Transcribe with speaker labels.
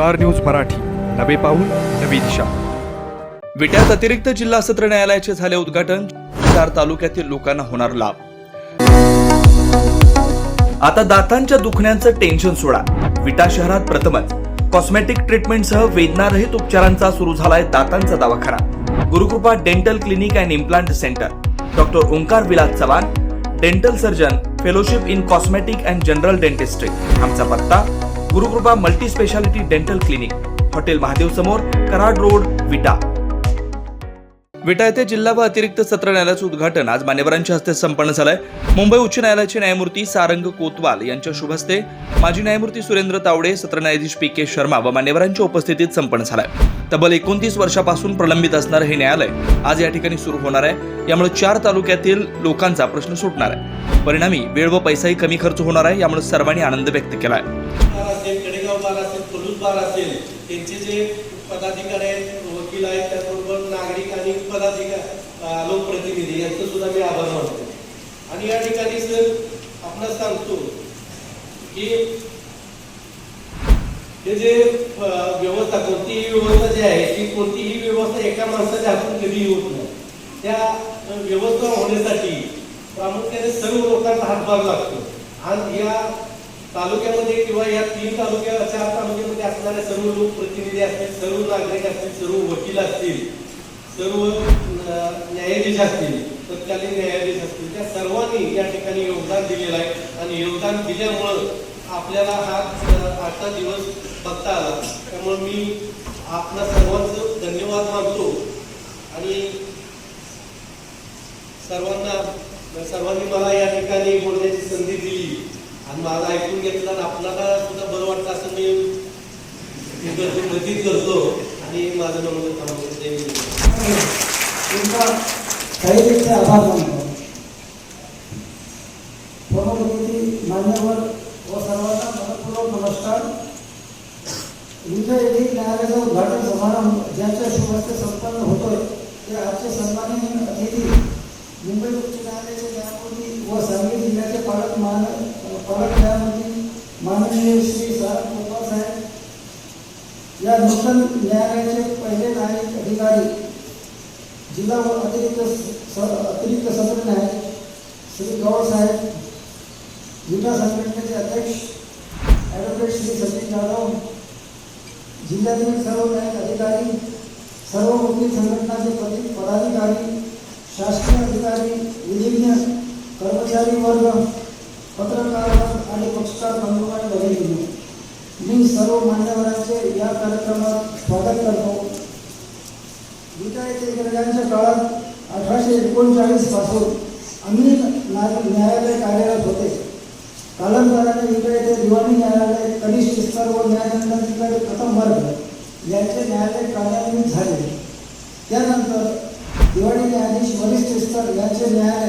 Speaker 1: Star news Marathi. नवे पाऊल नवी दिशा.
Speaker 2: विट्यात अतिरिक्त जिल्हा सत्र न्यायालयाचे झाले उद्घाटन. चार तालुक्यातील लोकांना होणार लाभ. आता दातांच्या दुखण्याचं टेन्शन सोडा. विटा शहरात प्रथमच. कॉस्मेटिक ट्रीटमेंटसह वेदनारहित उपचारांचा सुरू झालाय दातांचा दवाखाना. Gurukrupa dental clinic and implant centre doctor Omkar Vilas Chavan dental surgeon fellowship in cosmetic and general dentistry आमचा पत्ता Gurukrupa multi speciality dental clinic hotel Mahadev समोर कराड रोड विटा. विटा येथे जिल्हा व अतिरिक्त सत्र न्यायालयाचं उद्घाटन आज मान्यवरांच्या हस्ते संपन्न झालंय. मुंबई उच्च न्यायालयाचे न्यायमूर्ती सारंग कोतवाल यांच्या शुभ हस्ते माजी न्यायमूर्ती सुरेंद्र तावडे सत्र न्यायाधीश पी के शर्मा व मान्यवरांच्या उपस्थितीत संपन्न झालंय. तब्बल एकोणतीस वर्षापासून प्रलंबित असणारं हे न्यायालय आज या ठिकाणी सुरू होणार आहे. यामुळे चार तालुक्यातील लोकांचा प्रश्न सुटणार आहे. परिणामी वेळ व पैसाही कमी खर्च होणार आहे यामुळे सर्वांनी आनंद व्यक्त केला आहे
Speaker 3: असेल कडेगाव बार असेल पलूस बार असेल त्यांचे जे पदाधिकारी आहेत वकील आहेत त्याचबरोबर नागरिक आणि पदाधिकारी लोकप्रतिनिधी यांचं सुद्धा मी आभार मानतो. आणि या ठिकाणी सर आपण सांगतो की हे जे व्यवस्था कोणतीही व्यवस्था जी आहे ती कोणतीही व्यवस्था एका माणसाच्या हातून कधी होत नाही. त्या व्यवस्था होण्यासाठी प्रामुख्याने सर्व लोकांना हातभार लागतो. आज या तालुक्यामध्ये किंवा या तीन तालुक्या चार तालुक्यामध्ये असणारे सर्व लोकप्रतिनिधी असतील सर्व नागरिक असतील सर्व वकील असतील सर्व न्यायाधीश असतील तत्कालीन न्यायाधीश असतील त्या सर्वांनी या ठिकाणी योगदान दिलेलं आहे. आणि योगदान दिल्यामुळं आपल्याला हा आजचा दिवस बघता आला. त्यामुळे मी आपला सर्वांचं धन्यवाद मानतो. आणि सर्वांना सर्वांनी मला या ठिकाणी बोलण्याची संधी दिली. आणि मला ऐकून घेतलं आणि आपल्याला सुद्धा बरं वाटतं असं मी मदत करतो आणि माझं नमूद थांबवतो जय हिंद.
Speaker 4: आभार मानतो. प्रमुख मान्यवर व सर्वांना मनपूर्वक नमस्कार. विजय येथील न्यायालयाचा उद्घाटन समारंभ ज्याच्या शुभ संपन्न होतोय ते आजचे सन्माननीय अतिथी मुंबई उच्च न्यायालयाचे न्यायमूर्ती व सांगली जिल्ह्याचे पालक मान माननीय श्री सारंग साहेब या नूतन न्यायालयाचे पहिले न्यायिक अधिकारी, जिल्हा व अतिरिक्त अतिरिक्त सत्र न्यायाधीश श्री गौर साहेब संघटनेचे अध्यक्ष ॲडव्होकेट श्री सचिन जाधव, जिल्ह्यातील सर्व न्यायिक अधिकारी, सर्व वकील संघटनाचे पदी, पदाधिकारी, शासकीय अधिकारी, विधिज्ञ, कर्मचारी वर्ग, पत्रकार वर्ग आणि पक्षकार बंधू मी सर्व मान्यवरांचे या कार्यक्रमात स्वागत करतो. विटा इंग्रजांच्या काळात अठराशे एकोणचाळीसपासून अनेक नागरिक न्यायालय कार्यरत होते. कालांतराने विटा येथे दिवाणी न्यायालय कनिष्ठ स्तर व न्यायदंडाधिकारी प्रथम वर्ग यांचे न्यायालय कार्यान्वित झाले. त्यानंतर दिवाणी न्यायाधीश वरिष्ठ स्तर यांचे न्यायालय